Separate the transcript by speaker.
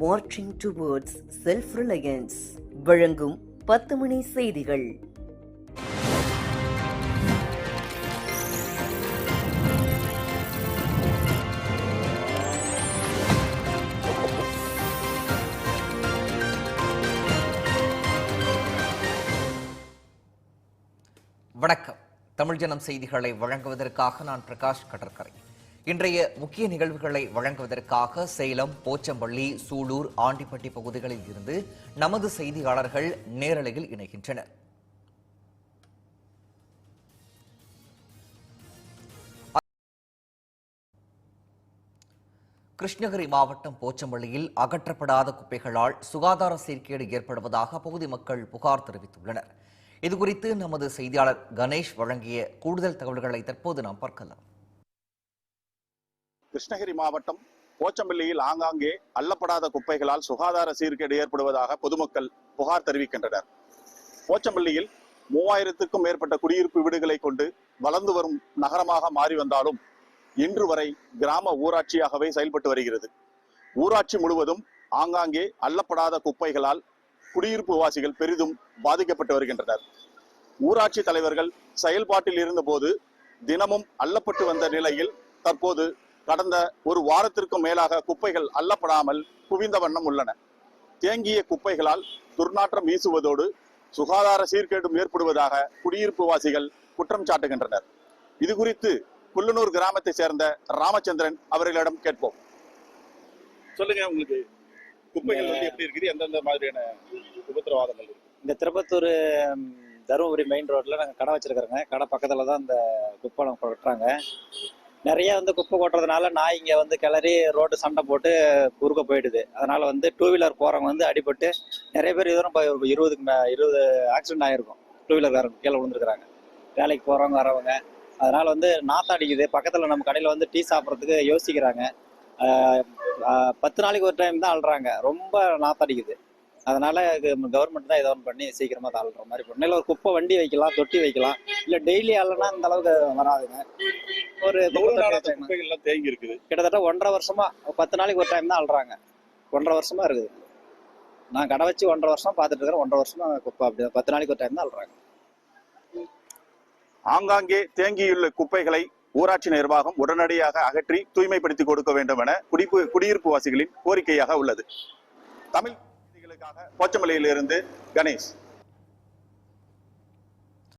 Speaker 1: Marching towards self Reliance வழங்கும் பத்து மணி செய்திகள்.
Speaker 2: வணக்கம். தமிழ் ஜனம் செய்திகளை வழங்குவதற்காக நான் பிரகாஷ் கடற்கரை. இன்றைய முக்கிய நிகழ்வுகளை வழங்குவதற்காக சேலம் போச்சம்பள்ளி சூலூர் ஆண்டிப்பட்டி பகுதிகளில் இருந்து நமது செய்தியாளர்கள் நேரலையில் இணைகின்றனர். கிருஷ்ணகிரி மாவட்டம் போச்சம்பள்ளியில் அகற்றப்படாத குப்பைகளால் சுகாதார சீர்கேடு ஏற்படுவதாக அப்பகுதி மக்கள் புகார் தெரிவித்துள்ளனர். இதுகுறித்து நமது செய்தியாளர் கணேஷ் வழங்கிய கூடுதல் தகவல்களை தற்போது நாம் பார்க்கலாம்.
Speaker 3: கிருஷ்ணகிரி மாவட்டம் போச்சம்பள்ளியில் ஆங்காங்கே அள்ளப்படாத குப்பைகளால் சுகாதார சீர்கேடு ஏற்படுவதாக பொதுமக்கள் புகார் தெரிவிக்கின்றனர். போச்சம்பள்ளியில் மூவாயிரத்துக்கும் மேற்பட்ட குடியிருப்பு வீடுகளை கொண்டு வளர்ந்து வரும் நகரமாக மாறி வந்தாலும் இன்று வரை கிராம ஊராட்சியாகவே செயல்பட்டு வருகிறது. ஊராட்சி முழுவதும் ஆங்காங்கே அள்ளப்படாத குப்பைகளால் குடியிருப்பு வாசிகள் பெரிதும் பாதிக்கப்பட்டு வருகின்றனர். ஊராட்சி தலைவர்கள் செயல்பாட்டில் இருந்தபோது தினமும் அள்ளப்பட்டு வந்த நிலையில் தற்போது கடந்த ஒரு வாரத்திற்கும் மேலாக குப்பைகள் அள்ளப்படாமல் குவிந்த வண்ணம் உள்ளன. தேங்கிய குப்பைகளால் துர்நாற்றம் வீசுவதோடு சுகாதார சீர்கேடும் ஏற்படுவதாக குடியிருப்பு வாசிகள் குற்றம் சாட்டுகின்றனர். இது குறித்து குள்ளனூர் கிராமத்தை சேர்ந்த ராமச்சந்திரன் அவர்களிடம் கேட்போம். சொல்லுங்க உங்களுக்கு குப்பைகள் வந்து எப்படி இருக்குது? எந்தெந்த மாதிரியான உபத்திரவாதங்கள் இருக்கு?
Speaker 4: இந்த திருப்பத்தூர் தருமபுரி மெயின் ரோட்ல நாங்கள் கடை வச்சிருக்கிறோங்க. கடை பக்கத்துல தான் இந்த குப்பை நம்ம கொட்டுறாங்க. நிறைய வந்து குப்பை கொட்டுறதுனால நாய் இங்க வந்து கிளறி ரோடு சண்டை போட்டு குறுக்க போயிடுது. அதனால வந்து டூ வீலர் போறவங்க வந்து அடிபட்டு நிறைய பேர் இதுவரை இப்போ இருபதுக்கு மே இருபது ஆக்சிடென்ட் ஆயிருக்கும். டூ வீலர்காரங்க கீழே விழுந்துருக்குறாங்க. வேலைக்கு போறவங்க வரவங்க. அதனால வந்து நாத்தம் அடிக்குது. பக்கத்துல நம்ம கடையில வந்து டீ சாப்பிட்றதுக்கு யோசிக்கிறாங்க. பத்து நாளைக்கு ஒரு டைம் தான் அழுறாங்க. ரொம்ப நாத்தம் அடிக்குது. அதனால கவர்மெண்ட் தான் ஏதோ ஒன்று பண்ணி சீக்கிரமா தாழ்ற மாதிரி பண்ணணும் இல்லை ஒரு குப்பை வண்டி வைக்கலாம் தொட்டி வைக்கலாம். இல்ல டெய்லி ஆளுனா இந்த அளவுக்கு வராதுங்க. ஒரு குப்பை
Speaker 3: எவ்வளவு
Speaker 4: தொட்டி
Speaker 3: நாளா அந்த
Speaker 4: வச்சாங்கன்னா,
Speaker 3: குப்பைகள் எல்லாம் தேங்கி இருக்குது
Speaker 4: கிட்டத்தட்ட ஒன்றரை வருஷமா பத்து நாளைக்கு ஒரு டைம் தான் அழுறாங்க ஒன்றரை வருஷமா இருக்குது. நான் கடை வச்சு ஒன்றரை வருஷம் பார்த்துட்டு இருக்கிறேன். ஒன்றரை வருஷமா குப்பை அப்படி பத்து நாளைக்கு ஒரு டைம் தான் அழுறாங்க
Speaker 3: ஆங்காங்கே தேங்கியுள்ள குப்பைகளை ஊராட்சி நிர்வாகம் உடனடியாக அகற்றி தூய்மைப்படுத்தி கொடுக்க வேண்டும் என குடிப்பு குடியிருப்பு வாசிகளின் கோரிக்கையாக உள்ளது. தமிழ் போச்சமலையிலிருந்து கணேஷ்.